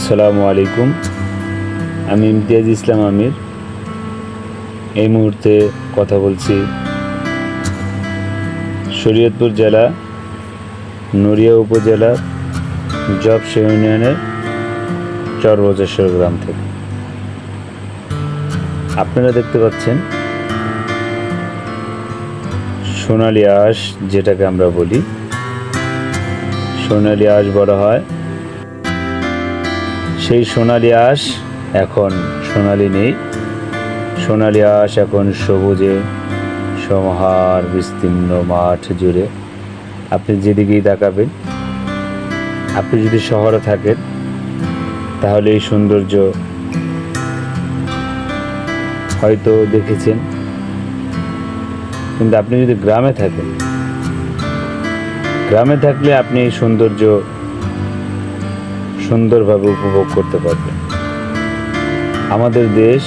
আসসালামু আলাইকুম। আমি ইমতিয়াজ ইসলাম আমির। এই মুহূর্তে কথা বলছি শরীয়তপুর জেলা, নড়িয়া উপজেলার জবসে ইউনিয়নের চরবজেশ্বর গ্রাম থেকে। আপনারা দেখতে পাচ্ছেন সোনালি আঁশ, যেটাকে আমরা বলি। সোনালি আঁশ বড় হয় সেই সোনালি আঁশ এখন সোনালি নেই। সোনালি আঁশ এখন সবুজে, সমাহার বিস্তীর্ণ মাঠ জুড়ে। আপনি যেদিকেই তাকাবেন, আপনি যদি শহরে থাকেন, তাহলে এই সৌন্দর্য হয়তো দেখেছেন। কিন্তু আপনি যদি গ্রামে থাকেন, গ্রামে থাকলে আপনি এই সৌন্দর্য সুন্দরভাবে উপভোগ করতে পারবে। আমাদের দেশ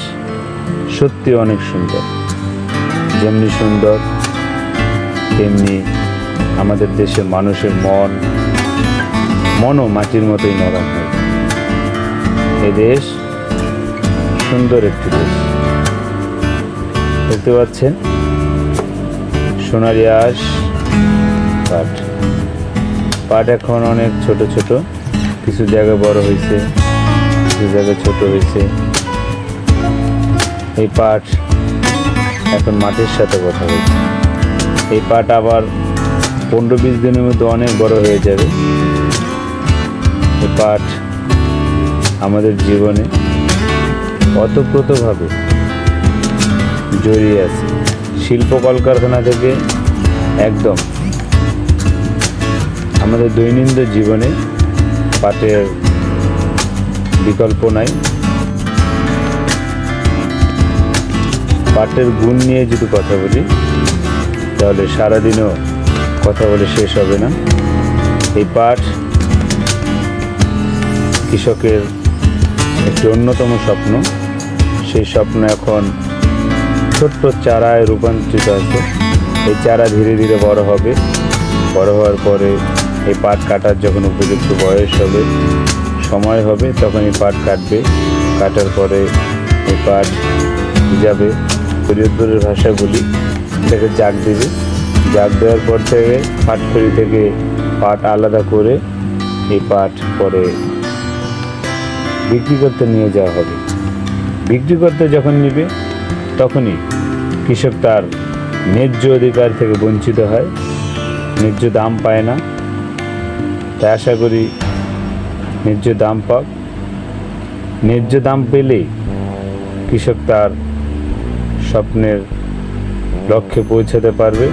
সত্যি অনেক সুন্দর। যেমনি সুন্দর, তেমনি আমাদের দেশের মানুষের মন, মনও মাটির মতোই নরম হয়। এ দেশ সুন্দর একটি দেশ। দেখতে পাচ্ছেন? সোনালি আঁশ, পাট। পাট এখন অনেক ছোট ছোট। কিছু জায়গা বড় হয়েছে, কিছু জায়গা ছোট হয়েছে। এই পাট এখন মাটির সাথে কথা হয়েছে এই পাট আবার পনেরো বিশ দিনের মধ্যে অনেক বড় হয়ে যাবে। এই পাট আমাদের জীবনে অতপ্রতভাবে জড়িয়ে আছে। শিল্প কলকারখানা থেকে একদম আমাদের দৈনন্দিন জীবনে পাটের বিকল্প নাই। পাটের গুণ নিয়ে যদি কথা বলি, তাহলে সারাদিনও কথা বলে শেষ হবে না। এই পাট কৃষকের একটি অন্যতম স্বপ্ন। সেই স্বপ্ন এখন ছোট্ট চারায় রূপান্তরিত আছে এই চারা ধীরে ধীরে বড় হবে। বড় হওয়ার পরে এই পাট কাটার যখন উপযুক্ত বয়স হবে, সময় হবে তখন এই পাট কাটবে। কাটার পরে এই পাট যাবে। শরীয়তপুরের ভাষায় বলি, এটাকে জাগ দেবে। জাগ দেওয়ার পর থেকে পাট পাটখড়ি থেকে পাট আলাদা করে এই পাট পরে বিক্রি করতে নিয়ে যাওয়া হবে। বিক্রি করতে যখন নিবে, তখনই কৃষক তার ন্যায্য অধিকার থেকে বঞ্চিত হয়। ন্যায্য দাম পায় না। তাই আশা করি ন্যায্য দাম পাক। ন্যায্য দাম পেলেই কৃষক তার স্বপ্নের লক্ষ্যে পৌঁছাতে পারবে।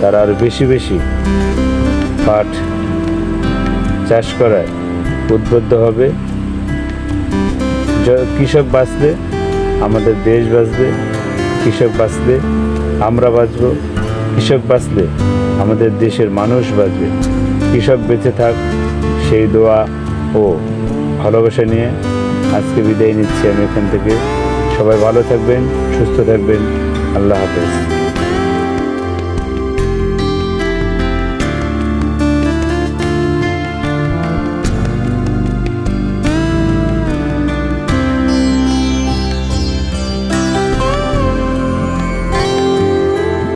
তার আরও বেশি বেশি পাট চাষ করায় উদ্বুদ্ধ হবে। কৃষক বাঁচলে আমাদের দেশ বাঁচবে, কৃষক বাঁচলে আমরা বাঁচব, কৃষক বাঁচলে আমাদের দেশের মানুষ বাঁচবে। কৃষক বেঁচে থাক, সেই দোয়া ও ভালোবাসা নিয়ে আজকে বিদায় নিচ্ছি আমি এখান থেকে। সবাই ভালো থাকবেন, সুস্থ থাকবেন। আল্লাহ হাফেজ।